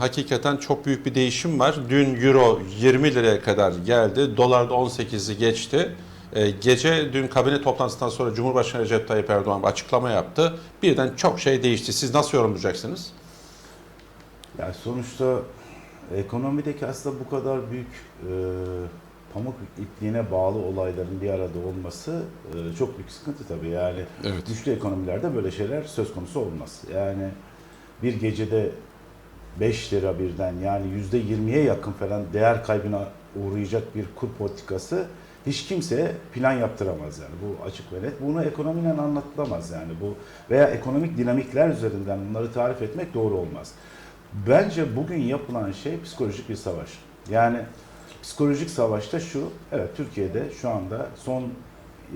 Hakikaten çok büyük bir değişim var. Dün euro 20 liraya kadar geldi. Dolar da 18'i geçti. Ee, gece dün kabine toplantısından sonra Cumhurbaşkanı Recep Tayyip Erdoğan bir açıklama yaptı. Birden çok şey değişti. Siz nasıl yorumlayacaksınız? Yani sonuçta ekonomideki aslında bu kadar büyük e, pamuk ipliğine bağlı olayların bir arada olması e, çok büyük sıkıntı tabii. Yani Evet. güçlü ekonomilerde böyle şeyler söz konusu olmaz. Yani bir gecede 5 lira birden yani yüzde 20'ye yakın falan değer kaybına uğrayacak bir kur politikası hiç kimseye plan yaptıramaz yani. Bu açık ve net. Bunu ekonomiyle anlatılamaz yani. Bu veya ekonomik dinamikler üzerinden bunları tarif etmek doğru olmaz. Bence bugün yapılan şey psikolojik bir savaş. Yani psikolojik savaşta şu, evet Türkiye'de şu anda son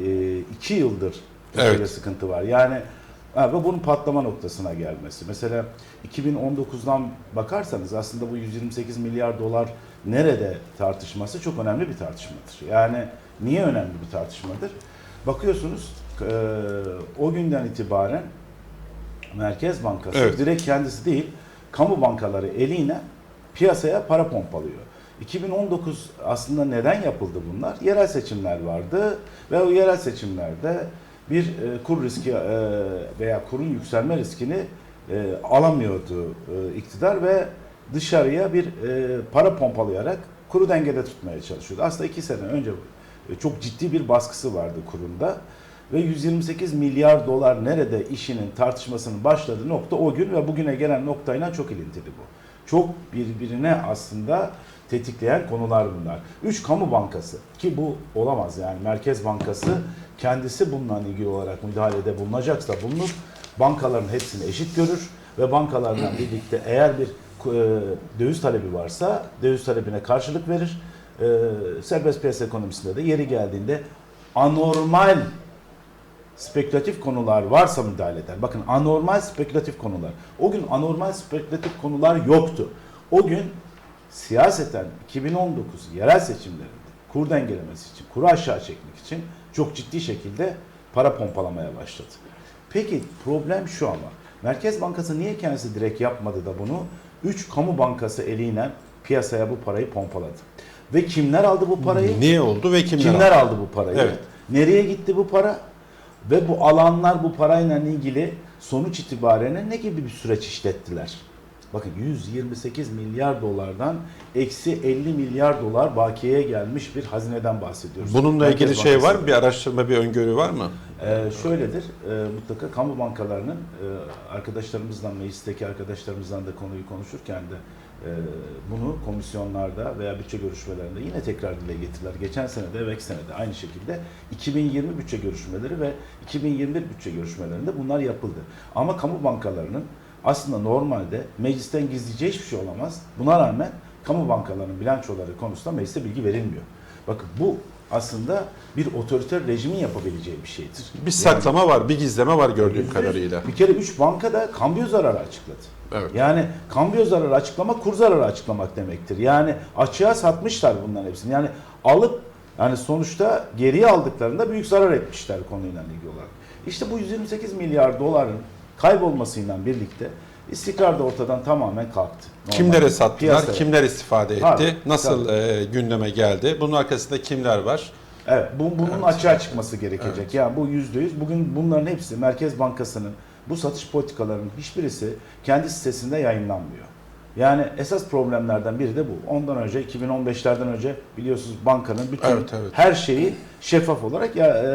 e, iki yıldır Evet. sıkıntı var. Yani ve bunun patlama noktasına gelmesi. Mesela 2019'dan bakarsanız aslında bu 128 milyar dolar nerede tartışması çok önemli bir tartışmadır. Yani niye önemli bir tartışmadır? Bakıyorsunuz o günden itibaren Merkez Bankası Evet. direkt kendisi değil, kamu bankaları eliyle piyasaya para pompalıyor. 2019 aslında neden yapıldı bunlar? Yerel seçimler vardı ve o yerel seçimlerde bir e, kur riski e, veya kurun yükselme riskini e, alamıyordu e, iktidar ve dışarıya bir para pompalayarak kuru dengede tutmaya çalışıyordu. Aslında iki sene önce çok ciddi bir baskısı vardı kurunda ve 128 milyar dolar nerede işinin tartışmasının başladığı nokta o gün ve bugüne gelen noktayla çok ilintili bu. Çok birbirine aslında tetikleyen konular bunlar. Üç kamu bankası ki bu olamaz yani Merkez Bankası kendisi bununla ilgili olarak müdahalede bulunacaksa bulunur. Bankaların hepsini eşit görür ve bankalarla birlikte eğer bir e, döviz talebi varsa döviz talebine karşılık verir. E, serbest piyasa ekonomisinde de yeri geldiğinde anormal spekülatif konular varsa müdahale eder. Bakın anormal spekülatif konular. O gün anormal spekülatif konular yoktu. O gün siyaseten 2019 yerel seçimlerinde kur dengelemesi için, kuru aşağı çekmek için çok ciddi şekilde para pompalamaya başladı. Peki problem şu ama. Merkez Bankası niye kendisi direkt yapmadı da bunu? 3 kamu bankası eliyle piyasaya bu parayı pompaladı. Ve kimler aldı bu parayı? Niye oldu ve kimler, Kimler aldı? aldı bu parayı? Evet. Nereye gitti bu para? Ve bu alanlar bu parayla ilgili sonuç itibariyle ne gibi bir süreç işlettiler? Bakın 128 milyar dolardan eksi 50 milyar dolar bakiyeye gelmiş bir hazineden bahsediyoruz. Bununla Merkez ilgili şey var mı? Bir araştırma, bir öngörü var mı? Ee, şöyledir, e, mutlaka kamu bankalarının e, arkadaşlarımızdan, meclisteki arkadaşlarımızdan da konuyu konuşurken de e, bunu komisyonlarda veya bütçe görüşmelerinde yine tekrar dile getirdiler. Geçen sene de evvelki sene de aynı şekilde 2020 bütçe görüşmeleri ve 2021 bütçe görüşmelerinde bunlar yapıldı. Ama kamu bankalarının aslında normalde meclisten gizleyeceği hiçbir şey olamaz. Buna rağmen kamu bankalarının bilançoları konusunda meclise bilgi verilmiyor. Bakın bu aslında bir otoriter rejimin yapabileceği bir şeydir. Bir saklama var, bir gizleme var gördüğüm Yani kadarıyla. Bir kere 3 banka da kambiyo zararı açıkladı. Evet. Yani kambiyo zararı açıklamak kur zararı açıklamak demektir. Yani açığa satmışlar bunların hepsini. Yani alıp yani sonuçta geriye aldıklarında büyük zarar etmişler konuyla ilgili olarak. İşte bu 128 milyar doların kaybolmasıyla birlikte istikrar da ortadan tamamen kalktı. Kimlere Normalde sattılar, piyasaya. kimler istifade etti, Tabii, nasıl tabii. e, gündeme geldi, bunun arkasında kimler var? Evet, bu, bunun Evet. açığa çıkması gerekecek. Evet. Yani bu yüzde yüz. Bugün bunların hepsi Merkez Bankası'nın bu satış politikalarının hiçbirisi kendi sitesinde yayınlanmıyor. Yani esas problemlerden biri de bu. Ondan önce 2015'lerden önce biliyorsunuz bankanın bütün Evet, evet. her şeyi şeffaf olarak ya e,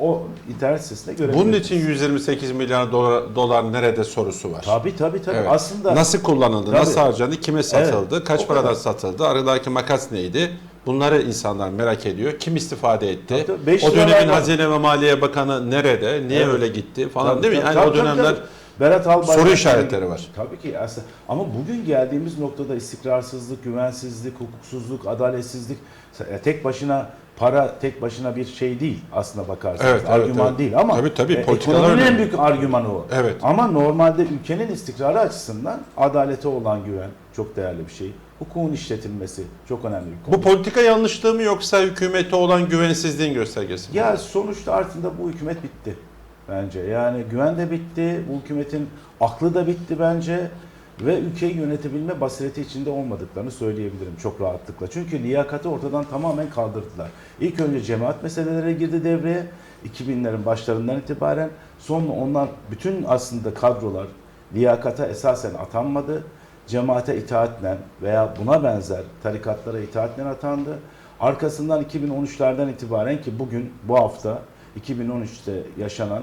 o internet sitesinde görebiliyorsunuz. Bunun için 128 milyar dolar, dolar nerede sorusu var. Tabii tabii tabii. Evet. Aslında Nasıl kullanıldı, Tabii. nasıl harcandı, kime satıldı, Evet, kaç o paradan kadar. satıldı, aradaki makas neydi? Bunları insanlar merak ediyor. Kim istifade etti? Tabii, tabii. O dönemin Hazine ve Maliye Bakanı nerede? Niye Evet. öyle gitti falan Tabii, değil mi? tabii, Yani o tabii, tabii, dönemler tabii. Berat Albayrak soru işaretleri var. Tabii ki aslında ama bugün geldiğimiz noktada istikrarsızlık, güvensizlik, hukuksuzluk, adaletsizlik ya tek başına para tek başına bir şey değil aslında bakarsanız. Evet, argüman evet. değil ama Tabii, tabii, e, ekonominin en büyük argümanı o. Evet. Ama normalde ülkenin istikrarı açısından adalete olan güven çok değerli bir şey. Hukukun işletilmesi çok önemli bir konu. bu politika yanlışlığı mı yoksa hükümete olan güvensizliğin göstergesi mi? Ya sonuçta artık bu hükümet bitti bence. Yani güven de bitti, bu hükümetin aklı da bitti bence. ve ülkeyi yönetebilme basireti içinde olmadıklarını söyleyebilirim çok rahatlıkla. Çünkü liyakati ortadan tamamen kaldırdılar. İlk önce cemaat meseleleri girdi devreye 2000'lerin başlarından itibaren. Sonra onlar bütün aslında kadrolar liyakata esasen atanmadı. Cemaate itaatle veya buna benzer tarikatlara itaatle atandı. Arkasından 2013'lerden itibaren ki bugün bu hafta 2013'te yaşanan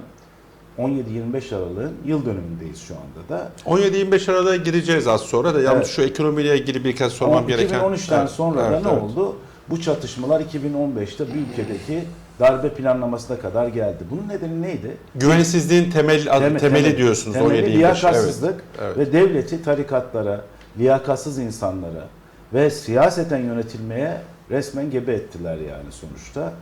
17-25 Aralık'ın yıl dönümündeyiz şu anda da. 17-25 arada gireceğiz az sonra da yalnız Evet. şu ekonomiyle ilgili birkaç sormam gereken. 2013'ten Evet, sonra evet, da ne evet. oldu? Bu çatışmalar 2015'te bir ülkedeki darbe planlamasına kadar geldi. Bunun nedeni neydi? Güvensizliğin temel, Temel- temeli temel- diyorsunuz temeli 17-25. liyakatsızlık Evet, evet. ve devleti tarikatlara, liyakatsız insanlara ve siyaseten yönetilmeye resmen gebe ettiler yani sonuçta.